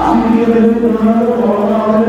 আমি নিজেদের কোনো আমাদের